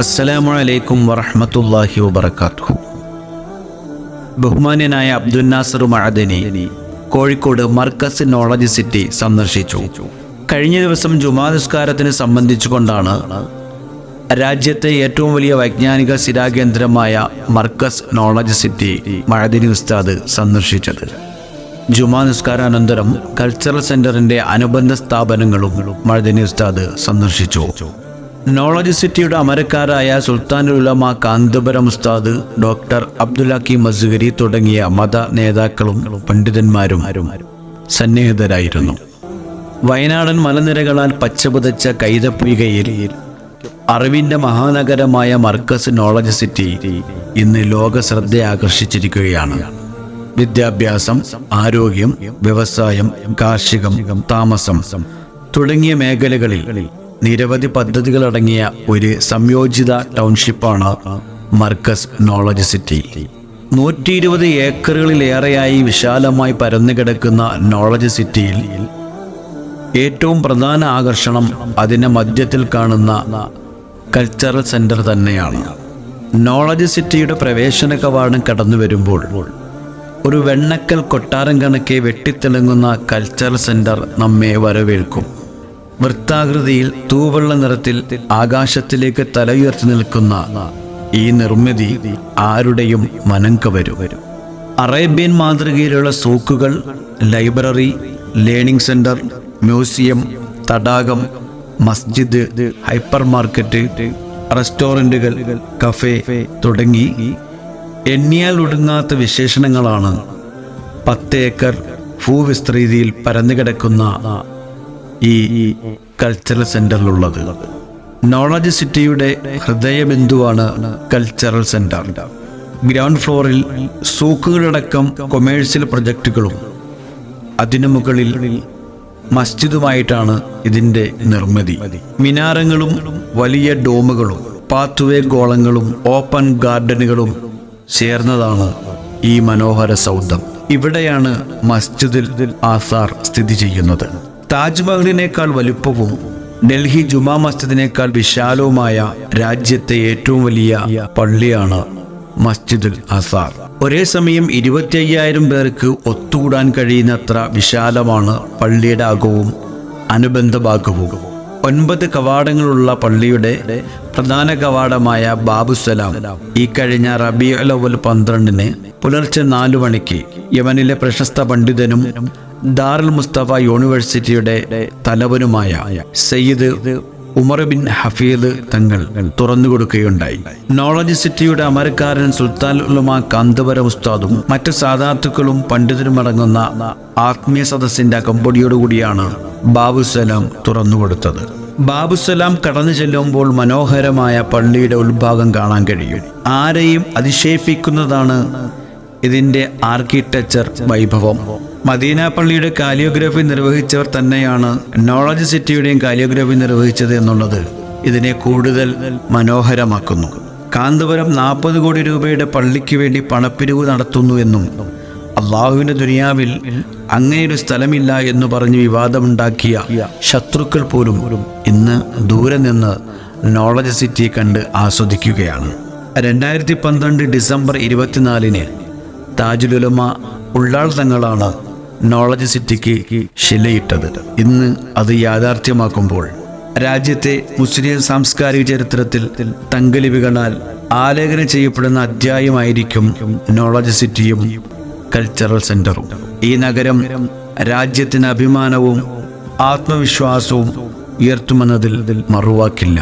അസ്സലാമു അലൈക്കും വറഹ്മത്തുള്ളാഹി വബറകാതുഹു. ബഹുമാന്യനായ അബ്ദുൽ നാസർ മഅദനി കോഴിക്കോട് മർക്കസ് നോളജ് സിറ്റി സന്ദർശിച്ചു. കഴിഞ്ഞ ദിവസം ജുമാ നിസ്കാരത്തിന് സംബന്ധിച്ചുകൊണ്ടാണ് രാജ്യത്തെ ഏറ്റവും വലിയ വൈജ്ഞാനിക സ്ഥിരാകേന്ദ്രമായ മർക്കസ് നോളജ് സിറ്റി മഴദിനി ഉസ്താദ് സന്ദർശിച്ചത്. ജുമാ നിസ്കാരാനന്തരം കൾച്ചറൽ സെന്ററിന്റെ അനുബന്ധ സ്ഥാപനങ്ങളും മഴദിനി ഉസ്താദ് സന്ദർശിച്ചു. നോളജ് സിറ്റിയുടെ അമരക്കാരായ സുൽത്താനുൽ ഉലമ കാന്തപുരം ഉസ്താദ് ഡോക്ടർ അബ്ദുൽ ഹക്കീം മസുഗരി തുടങ്ങിയ മത നേതാക്കളും പണ്ഡിതന്മാരും സന്നിഹിതരായിരുന്നു. വയനാടൻ മലനിരകളാൽ പച്ചപുതച്ച കൈതപ്പുകയിൽ അറിവിന്റെ മഹാനഗരമായ മർക്കസ് നോളജ് സിറ്റി ഇന്ന് ലോക ശ്രദ്ധ ആകർഷിച്ചിരിക്കുകയാണ്. വിദ്യാഭ്യാസം ആരോഗ്യം വ്യവസായം കാർഷികം താമസം തുടങ്ങിയ മേഖലകളിൽ നിരവധി പദ്ധതികളടങ്ങിയ ഒരു സംയോജിത ടൗൺഷിപ്പാണ് മർക്കസ് നോളജ് സിറ്റി. നൂറ്റി ഇരുപത് ഏക്കറുകളിലേറെയായി വിശാലമായി പരന്നു കിടക്കുന്ന നോളജ് സിറ്റിയിൽ ഏറ്റവും പ്രധാന ആകർഷണം അതിന്റെ മധ്യത്തിൽ കാണുന്ന കൾച്ചറൽ സെന്റർ തന്നെയാണ്. നോളജ് സിറ്റിയുടെ പ്രവേശന കവാടം കടന്നു വരുമ്പോൾ ഒരു വെണ്ണക്കൽ കൊട്ടാരം കണക്കെ വെട്ടിത്തിളങ്ങുന്ന കൾച്ചറൽ സെന്റർ നമ്മെ വരവേൽക്കും. വൃത്താകൃതിയിൽ തൂവെള്ള നിറത്തിൽ ആകാശത്തിലേക്ക് തലയുയർത്തി നിൽക്കുന്ന ഈ നിർമ്മിതി ആരുടെയും മനം കവരും. അറേബ്യൻ മാതൃകയിലുള്ള സൂക്കുകൾ ലൈബ്രറി ലേണിംഗ് സെന്റർ മ്യൂസിയം തടാകം മസ്ജിദ് ഹൈപ്പർ മാർക്കറ്റ് റെസ്റ്റോറന്റുകൾ കഫേ തുടങ്ങി എണ്ണിയാൽ ഒടുങ്ങാത്ത വിശേഷണങ്ങളാണ് പത്ത് ഏക്കർ ഭൂവിസ്തൃതിയിൽ പരന്നുകിടക്കുന്ന ഈ കൾച്ചറൽ സെന്ററിലുള്ളത് നോളജ് സിറ്റിയുടെ ഹൃദയബിന്ദുവാണ് കൾച്ചറൽ സെന്റർ ഗ്രൗണ്ട് ഫ്ലോറിൽ സൂക്കുകളടക്കം കൊമേഴ്സ്യൽ പ്രൊജക്റ്റുകളും അതിനു മുകളിൽ മസ്ജിദുമായിട്ടാണ് ഇതിന്റെ നിർമ്മിതി. മിനാരങ്ങളും വലിയ ഡോമുകളും പാത്വേ ഗോളങ്ങളും ഓപ്പൺ ഗാർഡനുകളും ചേർന്നതാണ് ഈ മനോഹര സൗധം. ഇവിടെയാണ് മസ്ജിദുൽ ആസാർ സ്ഥിതി ചെയ്യുന്നത്. താജ്മഹലിനേക്കാൾ വലുപ്പവും ഡൽഹി ജുമാ മസ്ജിദിനേക്കാൾ വിശാലവുമായ രാജ്യത്തെ ഏറ്റവും വലിയ പള്ളിയാണ് മസ്ജിദുൽ അസാർ. ഒരേ സമയം ഇരുപത്തി അയ്യായിരം പേർക്ക് ഒത്തുകൂടാൻ കഴിയുന്നത്ര വിശാലമാണ് പള്ളിയുടെ അകവും അനുബന്ധ ഭാഗവും. ഒൻപത് കവാടങ്ങളുള്ള പള്ളിയുടെ പ്രധാന കവാടമായ ബാബുസലാം ഈ കഴിഞ്ഞ റബി അലവൽ പന്ത്രണ്ടിന് പുലർച്ചെ നാലു മണിക്ക് യമനിലെ പ്രശസ്ത പണ്ഡിതനും ദാറുൽ മുസ്തഫ യൂണിവേഴ്സിറ്റിയുടെ തലവനുമായ സയ്യിദ് ഉമർ ബിൻ ഹഫീദ് തങ്ങൾ തുറന്നു കൊടുക്കുകയുണ്ടായി. നോളജ് സിറ്റിയുടെ അമരക്കാരൻ സുൽത്താൻ ഉലമ കാന്തപര ഉസ്താദും മറ്റ് സാധാർത്ഥുക്കളും പണ്ഡിതരും അടങ്ങുന്ന ആത്മീയ സദസ്സിന്റെ അകമ്പടിയോടുകൂടിയാണ് ബാബുസലാം തുറന്നുകൊടുത്തത്. ബാബുസലാം കടന്നു ചെല്ലുമ്പോൾ മനോഹരമായ പള്ളിയുടെ ഉൾഭാഗം കാണാൻ കഴിയും. ആരെയും അതിശയിപ്പിക്കുന്നതാണ് ഇതിന്റെ ആർക്കിടെക്ചർ വൈഭവം. മദീന പള്ളിയുടെ കാലിയോഗ്രഫി നിർവഹിച്ചവർ തന്നെയാണ് നോളജ് സിറ്റിയുടെയും കാലിയോഗ്രഫി നിർവഹിച്ചത് എന്നുള്ളത് ഇതിനെ കൂടുതൽ മനോഹരമാക്കുന്നു. കാന്തപുരം നാൽപ്പത് കോടി രൂപയുടെ പള്ളിക്ക് വേണ്ടി പണപ്പിരിവ് നടത്തുന്നു എന്നും അള്ളാഹുവിന്റെ ദുനിയാവിൽ അങ്ങനെയൊരു സ്ഥലമില്ല എന്ന് പറഞ്ഞ് വിവാദമുണ്ടാക്കിയ ശത്രുക്കൾ പോലും ഇന്ന് ദൂരെ നിന്ന് നോളജ് സിറ്റിയെ കണ്ട് ആസ്വദിക്കുകയാണ്. രണ്ടായിരത്തി പന്ത്രണ്ട് ഡിസംബർ ഇരുപത്തിനാലിന് താജുലുലമ ഉള്ളാൾ തങ്ങളാണ് നോളജ് സിറ്റിക്ക് ശിലയിട്ടത്. ഇന്ന് അത് യാഥാർത്ഥ്യമാക്കുമ്പോൾ രാജ്യത്തെ മുസ്ലിം സാംസ്കാരിക ചരിത്രത്തിൽ തങ്കലിപികളാൽ ആലേഖനം ചെയ്യപ്പെടുന്ന അധ്യായമായിരിക്കും നോളജ് സിറ്റിയും കൾച്ചറൽ സെന്ററും ഈ നഗരം രാജ്യത്തിന് അഭിമാനവും ആത്മവിശ്വാസവും ഉയർത്തുമെന്നതിൽ മറുവാക്കില്ല.